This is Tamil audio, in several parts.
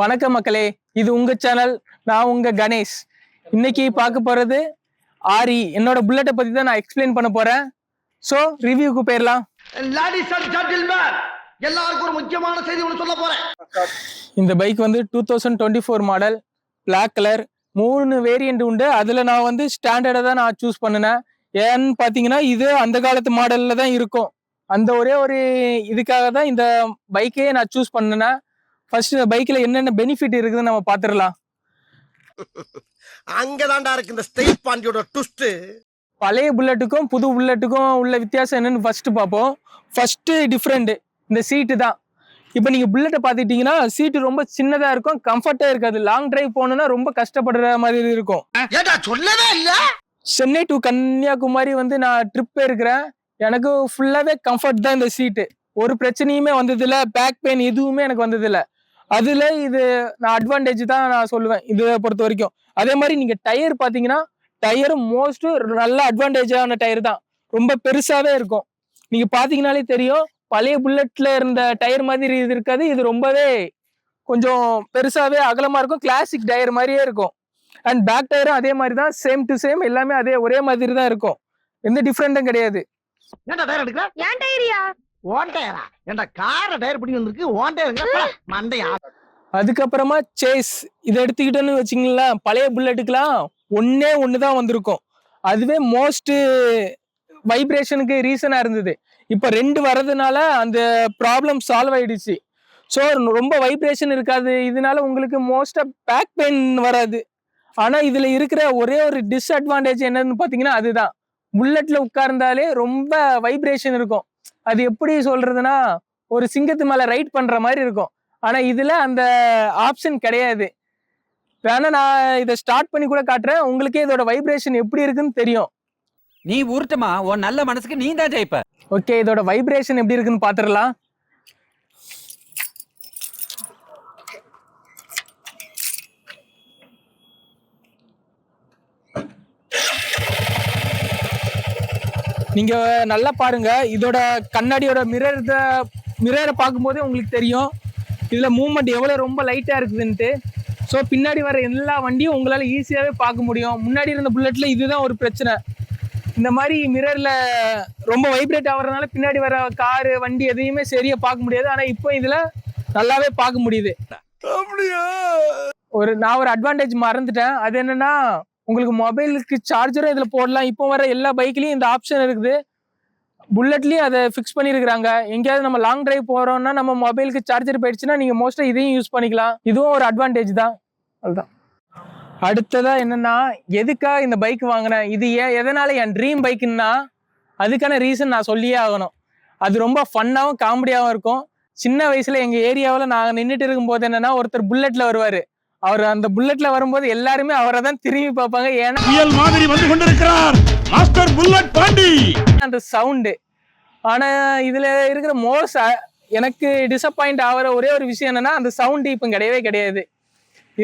வணக்கம் மக்களே இது உங்க சேனல் நான் உங்க கணேஷ். இன்னைக்கு பார்க்க போறது ஆரி. என்னோட புல்லட்டை பத்தி தான் நான் எக்ஸ்பிளைன் பண்ண போறேன். ஸோ ரிவ்யூக்கு போயிடலாம் எல்லாருக்கும் ஒரு முக்கியமான செய்தி ஒன்று சொல்ல போறேன். இந்த பைக் வந்து two thousand twenty four model Black colour மூணு வேரியண்ட் உண்டு. அதுல நான் வந்து ஸ்டாண்டர்டை தான் நான் சூஸ் பண்ணினேன். ஏன்னு பார்த்தீங்கன்னா இது அந்த காலத்து மாடல்ல தான் இருக்கும். அந்த ஒரே ஒரு இதுக்காக தான் இந்த பைக்கே நான் சூஸ் பண்ணினேன். ஃபர்ஸ்ட் இந்த பைக்கில் என்னென்ன பெனிஃபிட் இருக்குதுன்னு நம்ம பார்த்துடலாம். அங்கதான்டா இருக்கு இந்த ஸ்டேட் பாண்டியோட ட்விஸ்ட் பழைய புல்லட்டுக்கும் புது புல்லட்டுக்கும் உள்ள வித்தியாசம் என்னன்னு ஃபர்ஸ்ட் பார்ப்போம். ஃபர்ஸ்ட் டிஃப்ரெண்ட் இந்த சீட்டு தான். இப்போ நீங்க புல்லட்டை பார்த்துட்டீங்கன்னா சீட்டு ரொம்ப சின்னதா இருக்கும் கம்ஃபர்ட்டா இருக்காது. லாங் டிரைவ் போகணும்னா ரொம்ப கஷ்டப்படுற மாதிரி இருக்கும். சொல்லவே இல்ல? சென்னை டு கன்னியாகுமரி வந்து நான் ட்ரிப் இருக்கிறேன் எனக்கு ஃபுல்லாவே கம்ஃபர்ட் தான் இந்த சீட்டு ஒரு பிரச்சனையுமே வந்ததில்ல பேக் பெயின் எதுவுமே எனக்கு வந்ததில்ல. அதுல இது நான் அட்வான்டேஜ் தான் நான் சொல்லுவேன். இதை பொறுத்த வரைக்கும். அதே மாதிரி நீங்க டயர் பாத்தீங்கன்னா டயர் மோஸ்ட் நல்ல அட்வான்டேஜான டயர் தான். ரொம்ப பெருசாவே இருக்கும். நீங்க பாத்தீங்கன்னாலே தெரியும் பழைய புல்லட்ல இருந்த டயர் மாதிரி இது இருக்காது. இது ரொம்பவே கொஞ்சம் பெருசாவே அகலமா இருக்கும். கிளாசிக் டயர் மாதிரியே இருக்கும். அண்ட் பேக் டயரும் அதே மாதிரி தான். சேம் டு சேம் எல்லாமே அதே ஒரே மாதிரி தான் இருக்கும். எந்த டிஃப்ரெண்ட்டும் கிடையாது. ஏன்டா டயர் எடுக்கிற ஏன் டைரியா ஓன் டயரா ஏன்டா கார டயர் பிடி வந்திருக்கு ஓன் டயர் மண்டையா? அதுக்கப்புறமா சேஸ் இதை எடுத்துக்கிட்டோன்னு வச்சிங்களேன் பழைய புல்லட்டுக்கெல்லாம் ஒன்னே ஒன்று தான் வந்திருக்கும். அதுவே மோஸ்ட் வைப்ரேஷனுக்கு ரீசனாக இருந்தது. இப்போ ரெண்டு வர்றதுனால அந்த ப்ராப்ளம் சால்வ் ஆயிடுச்சு. ஸோ ரொம்ப வைப்ரேஷன் இருக்காது. இதனால உங்களுக்கு மோஸ்ட்டாக பேக் பெயின் வராது. ஆனால் இதில் இருக்கிற ஒரே ஒரு டிஸ்அட்வான்டேஜ் என்னன்னு பார்த்தீங்கன்னா அதுதான். புல்லட்ல உட்கார்ந்தாலே ரொம்ப வைப்ரேஷன் இருக்கும். அது எப்படி சொல்றதுன்னா ஒரு சிங்கத்து மேல ரைட் பண்ற மாதிரி இருக்கும். ஆனா இதுல அந்த ஆப்ஷன் கிடையாது. வேணா நான் இதை ஸ்டார்ட் பண்ணி கூட காட்டுறேன். உங்களுக்கே இதோட வைப்ரேஷன் எப்படி இருக்குன்னு தெரியும். நீ உருட்டுமா உன் நல்ல மனசுக்கு நீ தான் ஜெயிப்ப. ஓகே இதோட வைப்ரேஷன் எப்படி இருக்குன்னு பாத்துடலாம். நீங்க நல்லா பாருங்க. இதோட கண்ணாடியோட மிரர் மிரரை பார்க்கும்போதே உங்களுக்கு தெரியும். இதுல மூவ்மெண்ட் எவ்வளவு ரொம்ப லைட்டா இருக்குதுன்ட்டு. ஸோ பின்னாடி வர எல்லா வண்டியும் உங்களால ஈஸியாவே பார்க்க முடியும். முன்னாடி இருந்த புல்லட்ல இதுதான் ஒரு பிரச்சனை. இந்த மாதிரி மிரர்ல ரொம்ப வைப்ரேட் ஆகுறதுனால பின்னாடி வர காரு வண்டி எதையுமே சரியா பார்க்க முடியாது. ஆனா இப்போ இதுல நல்லாவே பார்க்க முடியுது. ஒரு நான் ஒரு அட்வான்டேஜ் மறந்துட்டேன். அது என்னன்னா உங்களுக்கு மொபைலுக்கு சார்ஜரும் இதில் போடலாம். இப்போ வர எல்லா பைக்லேயும் இந்த ஆப்ஷன் இருக்குது. புல்லட்லேயும் அதை ஃபிக்ஸ் பண்ணியிருக்கிறாங்க எங்கேயாவது நம்ம லாங் டிரைவ் போகிறோன்னா நம்ம மொபைலுக்கு சார்ஜர் போயிடுச்சுன்னா நீங்கள் மோஸ்ட்டாக இதையும் யூஸ் பண்ணிக்கலாம். இதுவும் ஒரு அட்வான்டேஜ் தான். அதுதான் அடுத்ததாக என்னென்னா எதுக்காக இந்த பைக் வாங்கினேன்? இது ஏன் எதனால் என் ட்ரீம் பைக்குன்னா அதுக்கான ரீசன் நான் சொல்லியே ஆகணும். அது ரொம்ப ஃபன்னாகவும் காமெடியாகவும் இருக்கும். சின்ன வயசில் எங்கள் ஏரியாவில் நாங்கள் நின்றுட்டு இருக்கும்போது என்னென்னா ஒருத்தர் புல்லட்டில் வருவார். அவர் அந்த புல்லட்ல வரும்போது எல்லாருமே அவரை தான் திரும்பி பார்ப்பாங்க. ஏன்னா புயல் மாதிரி வந்து கொண்டிருக்கிறார். Master bullet Pandi. அந்த சவுண்டு ஆனா இதுல இருக்கிற மோஸ் எனக்கு டிசப்பாயிண்ட் ஆகிற ஒரே ஒரு விஷயம் என்னன்னா அந்த சவுண்டு இப்போ கிடையவே கிடையாது.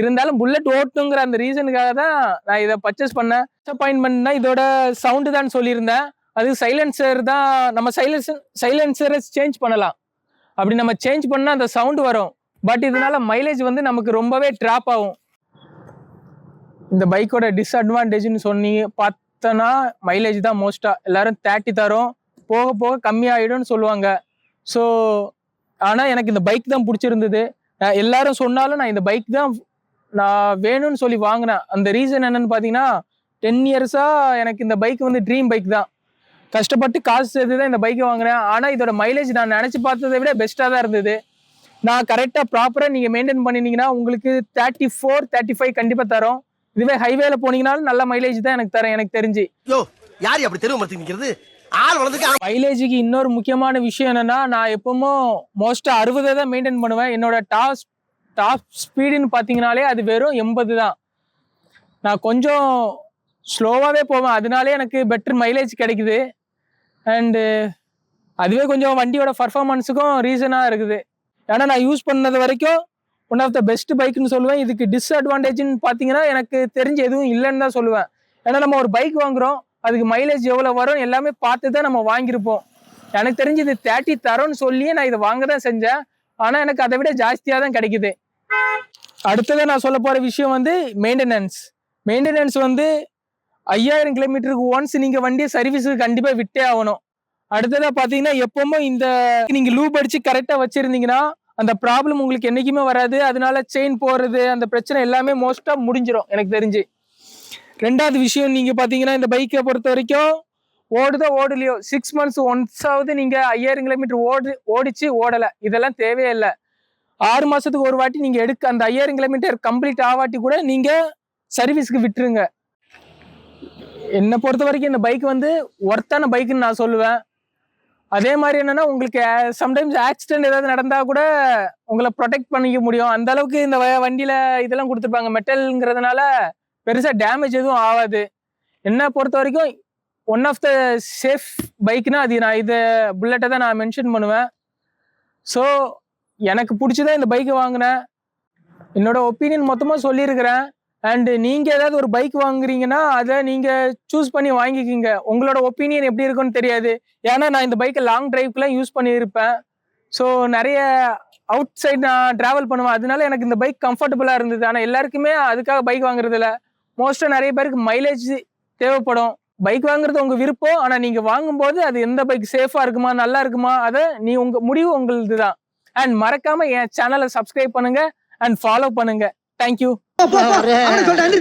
இருந்தாலும் புல்லட் ஓட்டுங்கிற அந்த ரீசனுக்காக தான் நான் இதை பர்ச்சேஸ் பண்ணேன். டிசப்பாயின்மெண்ட்னா இதோட சவுண்டு தான் சொல்லியிருந்தேன். அது சைலன்சர் தான் நம்ம சைலன்ஸ் சைலன்சரை சேஞ்ச் பண்ணலாம். அப்படி நம்ம சேஞ்ச் பண்ணால் அந்த சவுண்டு வரும். பட் இதனால மைலேஜ் வந்து நமக்கு ரொம்பவே ட்ராப் ஆகும். இந்த பைக்கோட டிஸ்அட்வான்டேஜ்னு சொன்னி பார்த்தோன்னா மைலேஜ் தான் மோஸ்ட்டாக எல்லாரும் தேர்ட்டி தரும். போக போக கம்மியாயிடும்னு சொல்லுவாங்க. ஸோ ஆனால் எனக்கு இந்த பைக் தான் பிடிச்சிருந்தது. எல்லாரும் சொன்னாலும் நான் இந்த பைக் தான் நான் வேணும்னு சொல்லி வாங்கினேன். அந்த ரீசன் என்னன்னு பார்த்தீங்கன்னா டென் இயர்ஸாக எனக்கு இந்த பைக் வந்து ட்ரீம் பைக் தான். கஷ்டப்பட்டு காசு சேர்த்து தான் இந்த பைக்கை வாங்கினேன். ஆனால் இதோட மைலேஜ் நான் நினச்சி பார்த்ததை விட பெஸ்ட்டாக தான் இருந்தது. நான் கரெக்டாக ப்ராப்பராக நீங்கள் மெயின்டைன் பண்ணினீங்கன்னா உங்களுக்கு தேர்ட்டி ஃபோர் தேர்ட்டி ஃபைவ் கண்டிப்பாக தரும். இதுவே ஹைவேல போனீங்கனாலும் நல்ல மைலேஜ் தான் எனக்கு தரேன் எனக்கு தெரிஞ்சு. யோ யார் அப்படி தெருவு நிக்கிறது? ஆள் வளர்ந்துக்கு மைலேஜுக்கு இன்னொரு முக்கியமான விஷயம் என்னன்னா நான் எப்பவுமே மோஸ்டா அறுபதை தான் மெயின்டைன் பண்ணுவேன். என்னோட டாப் டாப் ஸ்பீடுன்னு பார்த்தீங்கனாலே அது வெறும் எண்பது தான். நான் கொஞ்சம் ஸ்லோவாகவே போவேன். அதனாலே எனக்கு பெட்டர் மைலேஜ் கிடைக்குது. அண்டு அதுவே கொஞ்சம் வண்டியோட பர்ஃபார்மன்ஸுக்கும் ரீசனாக இருக்குது. ஏன்னா நான் யூஸ் பண்ணது வரைக்கும் ஒன் ஆஃப் த பெஸ்ட் பைக்னு சொல்லுவேன். இதுக்கு டிஸ்அட்வான்டேஜ்னு பார்த்தீங்கன்னா எனக்கு தெரிஞ்ச எதுவும் இல்லைன்னு தான் சொல்லுவேன். ஏன்னா நம்ம ஒரு பைக் வாங்குறோம். அதுக்கு மைலேஜ் எவ்வளோ வரும் எல்லாமே பார்த்து தான் நம்ம வாங்கியிருப்போம். எனக்கு தெரிஞ்சு இது தேர்ட்டி தரோன்னு சொல்லியே நான் இதை வாங்க தான் செஞ்சேன். ஆனால் எனக்கு அதை விட ஜாஸ்தியாக தான் கிடைக்குது. அடுத்ததாக நான் சொல்ல போகிற விஷயம் வந்து மெயின்டெனன்ஸ் மெயின்டெனன்ஸ் வந்து ஐயாயிரம் கிலோமீட்டருக்கு ஒன்ஸ் நீங்கள் வண்டியை சர்வீஸுக்கு கண்டிப்பாக விட்டே ஆகணும். அடுத்ததாக பார்த்தீங்கன்னா எப்பவுமே இந்த நீங்கள் லூப் அடித்து கரெக்டாக வச்சுருந்தீங்கன்னா அந்த ப்ராப்ளம் உங்களுக்கு என்றைக்குமே வராது. அதனால செயின் போகிறது அந்த பிரச்சனை எல்லாமே மோஸ்ட்டாக முடிஞ்சிடும் எனக்கு தெரிஞ்சு. ரெண்டாவது விஷயம் நீங்கள் பார்த்தீங்கன்னா இந்த பைக்கை பொறுத்த வரைக்கும் ஓடுதோ ஓடலையோ சிக்ஸ் மந்த்ஸ் ஒன்ஸாவது நீங்கள் ஐயாயிரம் கிலோமீட்டர் ஓடு ஓடிச்சு ஓடலை. இதெல்லாம் தேவையே இல்லை ஆறு மாசத்துக்கு ஒரு வாட்டி நீங்க எடுக்க அந்த ஐயாயிரம் கிலோமீட்டர் கம்ப்ளீட் ஆவாட்டி கூட நீங்க சர்வீஸ்க்கு விட்டுருங்க. என்னை பொறுத்த வரைக்கும் இந்த பைக் வந்து ஒர்த்தான பைக்குன்னு நான் சொல்லுவேன். அதே மாதிரி என்னன்னா உங்களுக்கு சம்டைம்ஸ் ஆக்சிடென்ட் ஏதாவது நடந்தா கூட உங்களை ப்ரொடெக்ட் பண்ணிக்க முடியும். அந்த அளவுக்கு இந்த வண்டியில இதெல்லாம் கொடுத்துருப்பாங்க. மெட்டல்ங்கிறதுனால பெருசா டேமேஜ் எதுவும் ஆகாது. என்னை பொறுத்த வரைக்கும் ஒன் ஆஃப் த சேஃப் பைக்னா அது. நான் இதை புல்லட்டை தான் நான் மென்ஷன் பண்ணுவேன். ஸோ எனக்கு பிடிச்சதான் இந்த பைக்கை வாங்கினேன். என்னோட ஒப்பீனியன் மொத்தமாக சொல்லியிருக்கிறேன். அண்ட் நீங்கள் ஏதாவது ஒரு பைக் வாங்குறீங்கன்னா அதை நீங்கள் சூஸ் பண்ணி வாங்கிக்கிங்க. உங்களோட ஒப்பீனியன் எப்படி இருக்குன்னு தெரியாது. ஏன்னா நான் இந்த பைக்கை லாங் டிரைவ்க்குலாம் யூஸ் பண்ணியிருப்பேன். ஸோ நிறைய அவுட் சைட் நான் ட்ராவல் பண்ணுவேன். அதனால எனக்கு இந்த பைக் கம்ஃபர்டபுளாக இருந்தது. ஆனால் எல்லாருக்குமே அதுக்காக பைக் வாங்குறதில்ல. மோஸ்ட்டாக நிறைய பேருக்கு மைலேஜ் தேவைப்படும். பைக் வாங்குறது உங்கள் விருப்பம். ஆனால் நீங்கள் வாங்கும்போது அது எந்த பைக் சேஃபாக இருக்குமா நல்லா இருக்குமா அதை நீ உங்கள் முடிவு உங்களுது தான் அண்ட் மறக்காமல் என் சேனலை சப்ஸ்கிரைப் பண்ணுங்கள் அண்ட் ஃபாலோ பண்ணுங்கள் தேங்க்யூ அவனை சொல்லிட்டு